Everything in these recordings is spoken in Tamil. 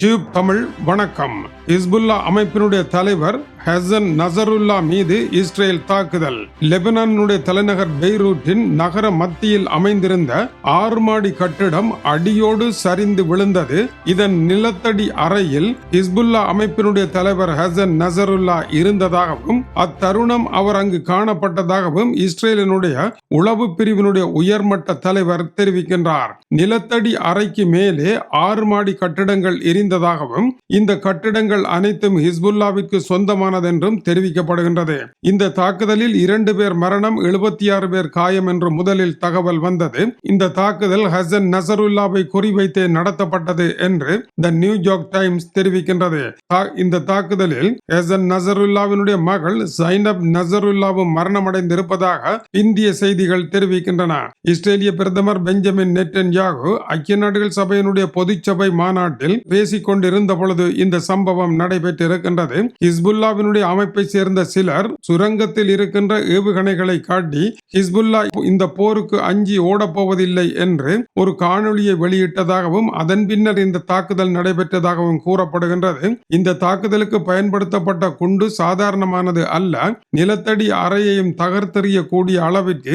டியூப் தமிழ் வணக்கம். இஸ்புல்லா அமைப்பினுடைய தலைவர் ஹசன் நசருல்லா மீது இஸ்ரேல் தாக்குதல். லெபனானுடைய தலைநகர் பெய்ரூட்டின் நகர மத்தியில் அமைந்திருந்த ஆறு மாடி கட்டிடம் அடியோடு சரிந்து விழுந்தது. இதன் நிலத்தடி அறையில் இஸ்புல்லா அமைப்பினுடைய தலைவர் ஹசன் நசருல்லா இருந்ததாகவும் அத்தருணம் அவர் அங்கு காணப்பட்டதாகவும் இஸ்ரேலினுடைய உளவு பிரிவினுடைய உயர்மட்ட தலைவர் தெரிவிக்கின்றார். நிலத்தடி அறைக்கு மேலே ஆறு மாடி கட்டிடங்கள் எரிந்ததாகவும் இந்த கட்டிடங்கள் அனைத்தும் ஹிஸ்புல்லாவிற்கு சொந்தமானதென்றும் தெரிவிக்கப்படுகின்றது. இந்த தாக்குதலில் இரண்டு பேர் மரணம் எழுபத்தி ஆறு பேர் காயம் என்று முதலில் தகவல் வந்தது. இந்த தாக்குதல் ஹசன் நசருல்லாவை குறிவைத்தே நடத்தப்பட்டது என்று த நியூயார்க் டைம்ஸ் தெரிவிக்கின்றது. இந்த தாக்குதலில் ஹசன் நசருல்லாவினுடைய மகள் சைனப் நசருல்லாவும் மரணமடைந்திருப்பதாக இந்திய செய்தி செய்திகள் தெரிவிக்கின்றன. இஸ்ரேலிய பிரதமர் பெஞ்சமின் நெட்டன்யாகு ஐக்கிய நாடுகள் சபையினுடைய பொதுச்சபை மாநாட்டில் பேசிக் கொண்டிருந்த பொழுது இந்த சம்பவம் நடைபெற்றிருக்கின்றது. ஹிஸ்புல்லாவினுடைய அமைப்பை சேர்ந்த சிலர் சுரங்கத்தில் இருக்கின்ற ஏவுகணைகளை காட்டி ஹிஸ்புல்லா இந்த போருக்கு அஞ்சி ஓடப்போவதில்லை என்று ஒரு காணொலியை வெளியிட்டதாகவும் அதன் பின்னர் இந்த தாக்குதல் நடைபெற்றதாகவும் கூறப்படுகின்றது. இந்த தாக்குதலுக்கு பயன்படுத்தப்பட்ட குண்டு சாதாரணமானது அல்ல. நிலத்தடி அறையையும் தகர்த்தெறியக்கூடிய அளவிற்கு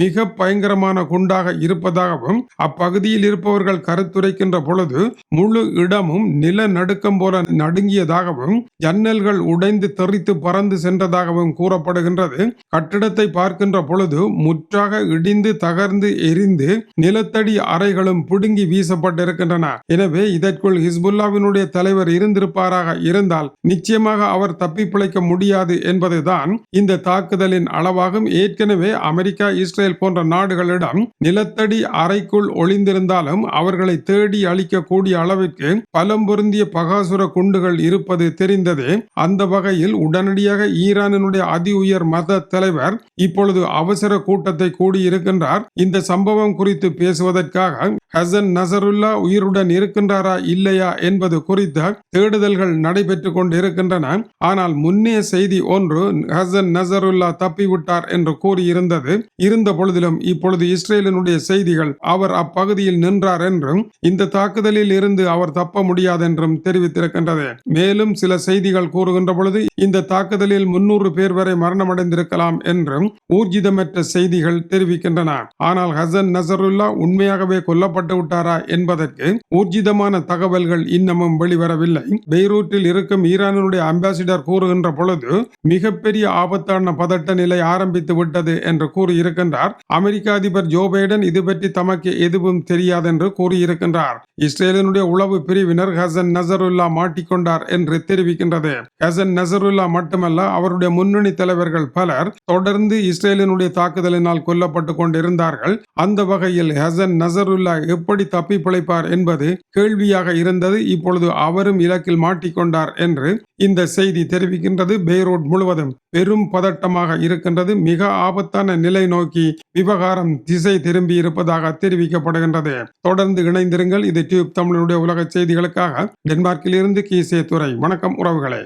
மிக பயங்கரமான குண்டாக இருப்பதாகவும் அப்பகுதியில் இருப்பவர்கள் கருத்துரைக்கின்ற பொழுது முழு இடமும் நில நடுக்கம் போல நடுங்கியதாகவும் ஜன்னல்கள் உடைந்து தெறித்து பறந்து சென்றதாகவும் கூறப்படுகின்றது. கட்டிடத்தை பார்க்கின்ற பொழுது முற்றாக இடிந்து தகர்ந்து எரிந்து நிலத்தடி அறைகளும் புடுங்கி வீசப்பட்டிருக்கின்றன. எனவே இதற்குள் ஹிஸ்புல்லாவினுடைய தலைவர் இருந்திருப்பாராக இருந்தால் நிச்சயமாக அவர் தப்பி பிழைக்க முடியாது என்பதுதான் இந்த தாக்குதலின் அளவாகும். ஏற்கனவே அமெரிக்கா இஸ்ரேல் இஸ்ரேல் போன்ற நாடுகளிடம் நிலத்தடி அறைக்குள் ஒளிந்திருந்தாலும் அவர்களை தேடி அழிக்கக்கூடிய அளவிற்கு பலம் பொருந்திய பகாசுர குண்டுகள் இருப்பது தெரிந்ததே. அந்த வகையில் உடனடியாக ஈரானினுடைய அதி உயர் மத தலைவர் இப்பொழுது அவசர கூட்டத்தை கூடியிருக்கின்றார். இந்த சம்பவம் குறித்து பேசுவதற்காக ஹசன் நசருல்லா உயிருடன் இருக்கின்றாரா இல்லையா என்பது குறித்த தேடுதல்கள் நடைபெற்றுக் கொண்டிருக்கின்றன. ஆனால் முன்னே செய்தி ஒன்று ஹசன் நசருல்லா தப்பிவிட்டார் என்று கூறியிருந்தது. இருந்த பொழுதிலும் இப்பொழுது இஸ்ரேலினுடைய செய்திகள் அவர் அப்பகுதியில் நின்றார் என்றும் இந்த தாக்குதலில் இருந்து அவர் தப்ப முடியாதென்றும் தெரிவித்திருக்கின்றது. மேலும் சில செய்திகள் கூறுகின்ற பொழுது இந்த தாக்குதலில் முன்னூறு பேர் வரை மரணமடைந்திருக்கலாம் என்றும் ஊர்ஜிதமற்ற செய்திகள் தெரிவிக்கின்றன. ஆனால் ஹசன் நசருல்லா உண்மையாகவே கொல்லப்பட்டு விட்டாரா என்பதற்கு ஊர்ஜிதமான தகவல்கள் இன்னமும் வெளிவரவில்லை. பெய்ரூட்டில் இருக்கும் ஈரானுடைய அம்பாசிடர் கூறுகின்ற பொழுது மிகப்பெரிய ஆபத்தான பதட்ட நிலை ஆரம்பித்து விட்டது என்று கூறியிருக்கின்றார். கூறியிருக்கின்றார் அமெரிக்க அதிபர் ஜோ பைடன் இது பற்றி தமக்கு எதுவும் தெரியாதென்று கூறியிருக்கின்றார். இஸ்ரேலினுடைய உளவு பிரிவினர் ஹசன் நசருல்லா மாட்டிக்கொண்டார் என்று தெரிவிக்கின்றது. ஹசன் நசருல்லா மட்டுமல்ல அவருடைய முன்னணி தலைவர்கள் பலர் தொடர்ந்து இஸ்ரேலினுடைய தாக்குதலினால் கொல்லப்பட்டு கொண்டிருந்தார்கள். அந்த வகையில் ஹசன் நசருல்லா எப்படி தப்பி பிழைப்பார் என்பது கேள்வியாக இருந்தது. இப்பொழுது அவரும் இலக்கில் மாட்டிக்கொண்டார் என்று இந்த செய்தி தெரிவிக்கின்றது பெய்ரூட் முழுவதும் பெரும் பதட்டமாக இருக்கின்றது. மிக ஆபத்தான நிலை நோக்கி விவகாரம் திசை திரும்பி இருப்பதாக தெரிவிக்கப்படுகின்றது. தொடர்ந்து இணைந்திருங்கள். இது டியூப் தமிழனுடைய உலக செய்திகளுக்காக. டென்மார்க்கில் இருந்து கீசே துறை வணக்கம் உறவுகளே.